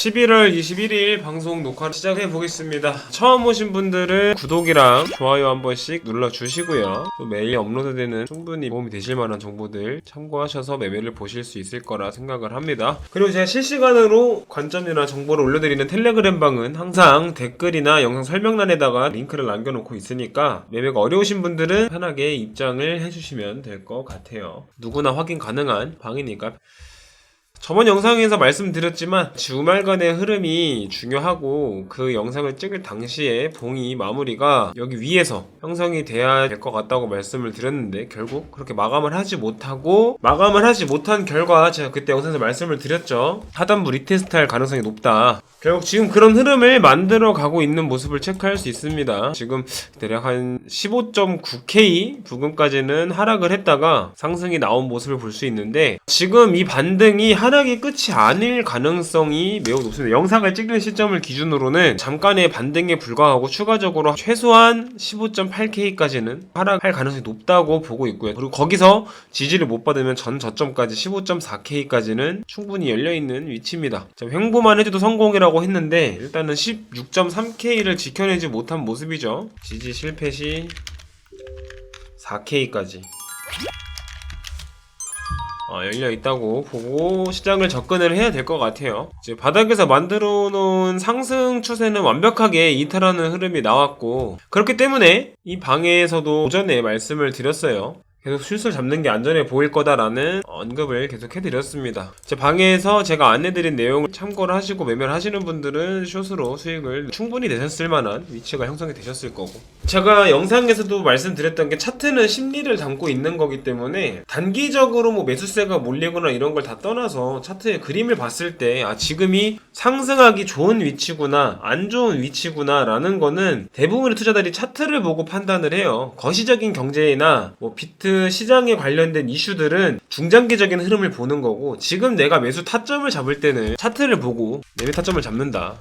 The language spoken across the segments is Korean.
11월 21일 방송 녹화 시작해 보겠습니다. 처음 오신 분들은 구독이랑 좋아요 한 번씩 눌러주시고요. 또 매일 업로드되는 충분히 도움이 되실 만한 정보들 참고하셔서 매매를 보실 수 있을 거라 생각을 합니다. 그리고 제가 실시간으로 관점이나 정보를 올려드리는 텔레그램 방은 항상 댓글이나 영상 설명란에다가 링크를 남겨놓고 있으니까 매매가 어려우신 분들은 편하게 입장을 해주시면 될 것 같아요. 누구나 확인 가능한 방이니까 저번 영상에서 말씀드렸지만 주말간의 흐름이 중요하고 그 영상을 찍을 당시에 봉이 마무리가 여기 위에서 형성이 돼야 될 것 같다고 말씀을 드렸는데 결국 그렇게 마감을 하지 못하고 마감을 하지 못한 결과 제가 그때 영상에서 말씀을 드렸죠. 하단부 리테스트 할 가능성이 높다. 결국 지금 그런 흐름을 만들어 가고 있는 모습을 체크할 수 있습니다. 지금 대략 한 15.9K 부근까지는 하락을 했다가 상승이 나온 모습을 볼 수 있는데 지금 이 반등이 하락이 끝이 아닐 가능성이 매우 높습니다. 영상을 찍는 시점을 기준으로는 잠깐의 반등에 불과하고 추가적으로 최소한 15.8K까지는 하락할 가능성이 높다고 보고 있고요. 그리고 거기서 지지를 못 받으면 전 저점까지 15.4K까지는 충분히 열려있는 위치입니다. 자, 횡보만 해줘도 성공이라고 했는데 일단은 16.3K를 지켜내지 못한 모습이죠. 지지 실패 시 4K까지 어, 열려 있다고 보고 시장을 접근을 해야 될 것 같아요. 이제 바닥에서 만들어 놓은 상승 추세는 완벽하게 이탈하는 흐름이 나왔고 그렇기 때문에 이 방에서도 오전에 말씀을 드렸어요. 계속 실수를 잡는 게 안전해 보일 거다라는 언급을 계속 해드렸습니다. 제 방에서 제가 안내드린 내용을 참고를 하시고 매매를 하시는 분들은 숏으로 수익을 충분히 내셨을 만한 위치가 형성이 되셨을 거고. 제가 영상에서도 말씀드렸던 게 차트는 심리를 담고 있는 거기 때문에 단기적으로 뭐 매수세가 몰리거나 이런 걸 다 떠나서 차트의 그림을 봤을 때 아, 지금이 상승하기 좋은 위치구나, 안 좋은 위치구나 라는 거는 대부분의 투자자들이 차트를 보고 판단을 해요. 거시적인 경제나 뭐 비트 시장에 관련된 이슈들은 중장기적인 흐름을 보는 거고 지금 내가 매수 타점을 잡을 때는 차트를 보고 매매 타점을 잡는다.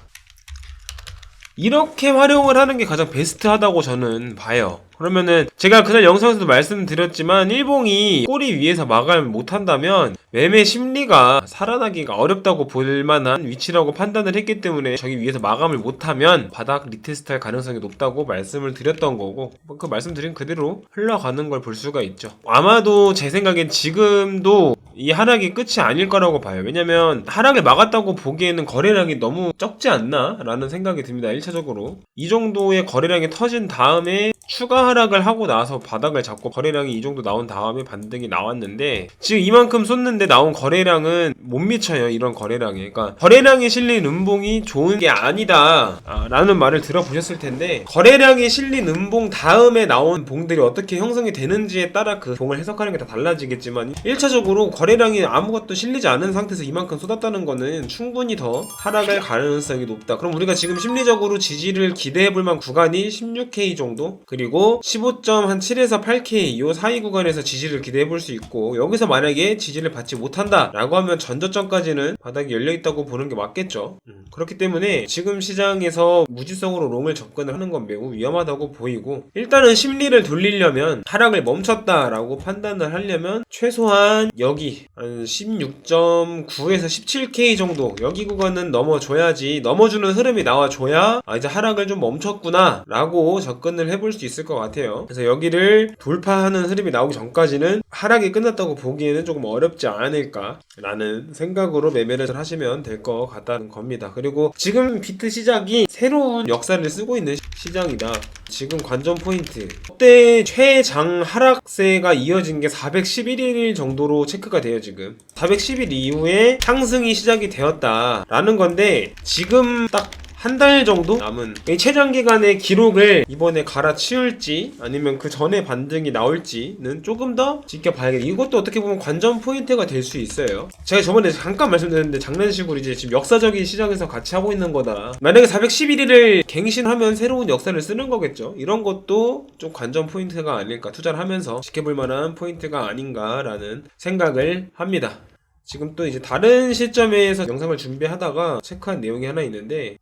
이렇게 활용을 하는 게 가장 베스트하다고 저는 봐요. 그러면은 제가 그날 영상에서도 말씀드렸지만 일봉이 꼬리 위에서 마감을 못한다면 매매 심리가 살아나기가 어렵다고 볼 만한 위치라고 판단을 했기 때문에 저기 위에서 마감을 못하면 바닥 리테스트 할 가능성이 높다고 말씀을 드렸던 거고 그 말씀드린 그대로 흘러가는 걸 볼 수가 있죠. 아마도 제 생각엔 지금도 이 하락이 끝이 아닐 거라고 봐요. 왜냐면 하락을 막았다고 보기에는 거래량이 너무 적지 않나? 라는 생각이 듭니다. 1차적으로. 이 정도의 거래량이 터진 다음에 추가 하락을 하고 나서 바닥을 잡고 거래량이 이 정도 나온 다음에 반등이 나왔는데 지금 이만큼 쏟는데 나온 거래량은 못 미쳐요. 이런 거래량에. 그러니까 거래량이 실린 음봉이 좋은 게 아니다. 아, 라는 말을 들어보셨을 텐데 거래량이 실린 음봉 다음에 나온 봉들이 어떻게 형성이 되는지에 따라 그 봉을 해석하는 게 다 달라지겠지만 1차적으로 거래량이 아무것도 실리지 않은 상태에서 이만큼 쏟았다는 거는 충분히 더 하락할 가능성이 높다. 그럼 우리가 지금 심리적으로 지지를 기대해 볼 만한 구간이 16K 정도? 그리고 15.7에서 8K 이 사이 구간에서 지지를 기대해 볼 수 있고 여기서 만약에 지지를 받지 못한다 라고 하면 전저점까지는 바닥이 열려 있다고 보는 게 맞겠죠. 음, 그렇기 때문에 지금 시장에서 무지성으로 롱을 접근을 하는 건 매우 위험하다고 보이고 일단은 심리를 돌리려면 하락을 멈췄다 라고 판단을 하려면 최소한 여기 한 16.9에서 17K 정도 여기 구간은 넘어줘야지 넘어주는 흐름이 나와줘야 아 이제 하락을 좀 멈췄구나 라고 접근을 해볼 수 있을 것 같아요. 그래서 여기를 돌파하는 흐름이 나오기 전까지는 하락이 끝났다고 보기에는 조금 어렵지 않을까 라는 생각으로 매매를 하시면 될 것 같다는 겁니다. 그리고 지금 비트 시작이 새로운 역사를 쓰고 있는 시장이다. 지금 관전 포인트. 그때 최장 하락세가 이어진 게 411일 정도로 체크가 돼요 지금. 410일 이후에 상승이 시작이 되었다라는 건데 지금 딱 한 달 정도 남은 이 최장 기간의 기록을 이번에 갈아치울지 아니면 그 전에 반등이 나올지는 조금 더 지켜봐야겠다. 이것도 어떻게 보면 관전 포인트가 될 수 있어요. 제가 저번에 잠깐 말씀드렸는데 장난식으로 이제 지금 역사적인 시장에서 같이 하고 있는 거다. 만약에 411일을 갱신하면 새로운 역사를 쓰는 거겠죠. 이런 것도 좀 관전 포인트가 아닐까. 투자를 하면서 지켜볼 만한 포인트가 아닌가라는 생각을 합니다. 지금 또 이제 다른 시점에서 영상을 준비하다가 체크한 내용이 하나 있는데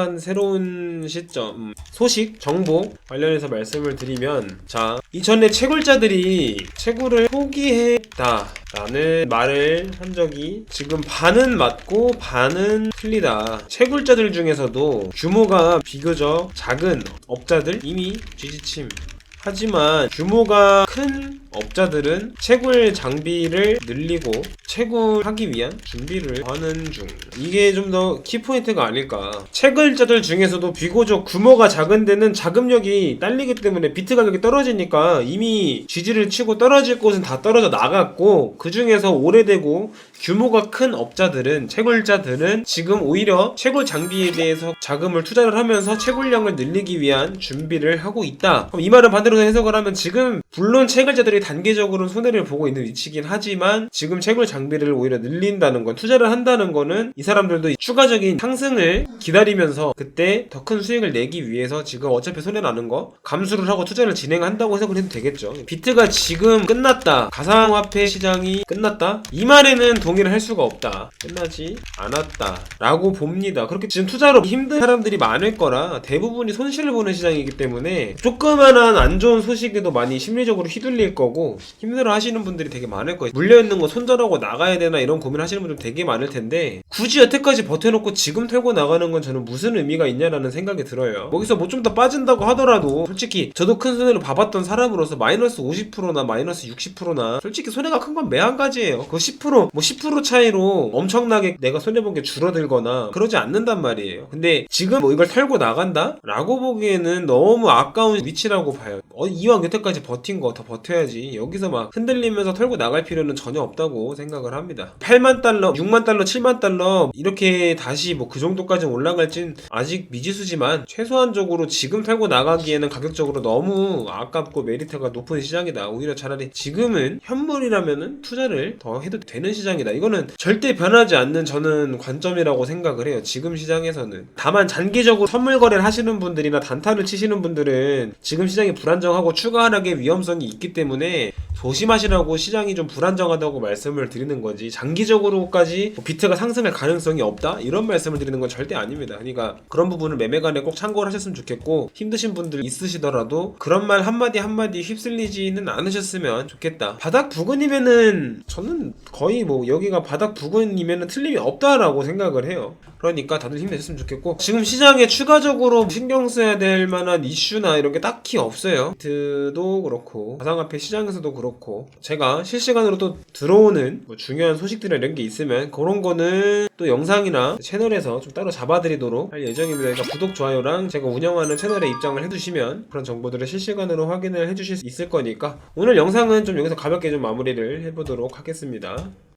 한 새로운 시점, 음, 소식, 정보 관련해서 말씀을 드리면, 자, 이전에 채굴자들이 채굴을 포기했다 라는 말을 한 적이 지금 반은 맞고 반은 틀리다. 채굴자들 중에서도 규모가 비교적 작은 업자들 이미 쥐지침. 하지만 규모가 큰 업자들은 채굴 장비를 늘리고 채굴하기 위한 준비를 하는 중. 이게 좀 더 키포인트가 아닐까. 채굴자들 중에서도 비교적 규모가 작은 데는 자금력이 딸리기 때문에 비트 가격이 떨어지니까 이미 쥐지를 치고 떨어질 곳은 다 떨어져 나갔고 그 중에서 오래되고 규모가 큰 업자들은 채굴자들은 지금 오히려 채굴 장비에 대해서 자금을 투자를 하면서 채굴량을 늘리기 위한 준비를 하고 있다. 그럼 이 말은 반대로 해석을 하면 지금 물론 채굴자들이 단계적으로 손해를 보고 있는 위치긴 하지만 지금 채굴 장비를 오히려 늘린다는 건 투자를 한다는 거는 이 사람들도 추가적인 상승을 기다리면서 그때 더 큰 수익을 내기 위해서 지금 어차피 손해 나는 거 감수를 하고 투자를 진행한다고 해석을 해도 되겠죠. 비트가 지금 끝났다. 가상화폐 시장이 끝났다. 이 말에는 동의를 할 수가 없다. 끝나지 않았다 라고 봅니다. 그렇게 지금 투자로 힘든 사람들이 많을 거라 대부분이 손실을 보는 시장이기 때문에 조그만한 안 좋은 소식에도 많이 심리적으로 휘둘릴 거고 힘들어 하시는 분들이 되게 많을 거예요. 물려 있는 거 손절하고 나가야 되나 이런 고민 하시는 분들 되게 많을 텐데 굳이 여태까지 버텨놓고 지금 털고 나가는 건 저는 무슨 의미가 있냐라는 생각이 들어요. 거기서 뭐 좀 더 빠진다고 하더라도 솔직히 저도 큰 손해를 봐봤던 사람으로서 마이너스 50%나 마이너스 60%나 솔직히 손해가 큰 건 매한 가지예요. 그 10%, 뭐 10% 차이로 엄청나게 내가 손해본 게 줄어들거나 그러지 않는단 말이에요. 근데 지금 뭐 이걸 털고 나간다? 라고 보기에는 너무 아까운 위치라고 봐요. 어, 이왕 여태까지 버틴 거 더 버텨야지. 여기서 막 흔들리면서 털고 나갈 필요는 전혀 없다고 생각을 합니다. 8만 달러, 6만 달러, 7만 달러 이렇게 다시 뭐 그 정도까지 올라갈진 아직 미지수지만 최소한적으로 지금 털고 나가기에는 가격적으로 너무 아깝고 메리트가 높은 시장이다. 오히려 차라리 지금은 현물이라면은 투자를 더 해도 되는 시장이다. 이거는 절대 변하지 않는 저는 관점이라고 생각을 해요. 지금 시장에서는. 다만 단기적으로 선물 거래를 하시는 분들이나 단타를 치시는 분들은 지금 시장이 불안정하고 추가 하락의 위험성이 있기 때문에 조심하시라고 시장이 좀 불안정하다고 말씀을 드리는 거지 장기적으로까지 뭐 비트가 상승할 가능성이 없다 이런 말씀을 드리는 건 절대 아닙니다. 그러니까 그런 부분을 매매관에 꼭 참고를 하셨으면 좋겠고 힘드신 분들 있으시더라도 그런 말 한마디 한마디 휩쓸리지는 않으셨으면 좋겠다. 바닥 부근이면은 저는 거의 뭐 여기가 바닥 부근이면은 틀림이 없다라고 생각을 해요. 그러니까 다들 힘내셨으면 좋겠고 지금 시장에 추가적으로 신경 써야 될 만한 이슈나 이런 게 딱히 없어요. 비트도 그렇고 가상화폐 시장에서도 그렇고 제가 실시간으로 또 들어오는 뭐 중요한 소식들이나 이런 게 있으면 그런 거는 또 영상이나 채널에서 좀 따로 잡아드리도록 할 예정입니다. 그러니까 구독 좋아요랑 제가 운영하는 채널에 입장을 해두시면 그런 정보들을 실시간으로 확인을 해주실 수 있을 거니까 오늘 영상은 좀 여기서 가볍게 좀 마무리를 해보도록 하겠습니다.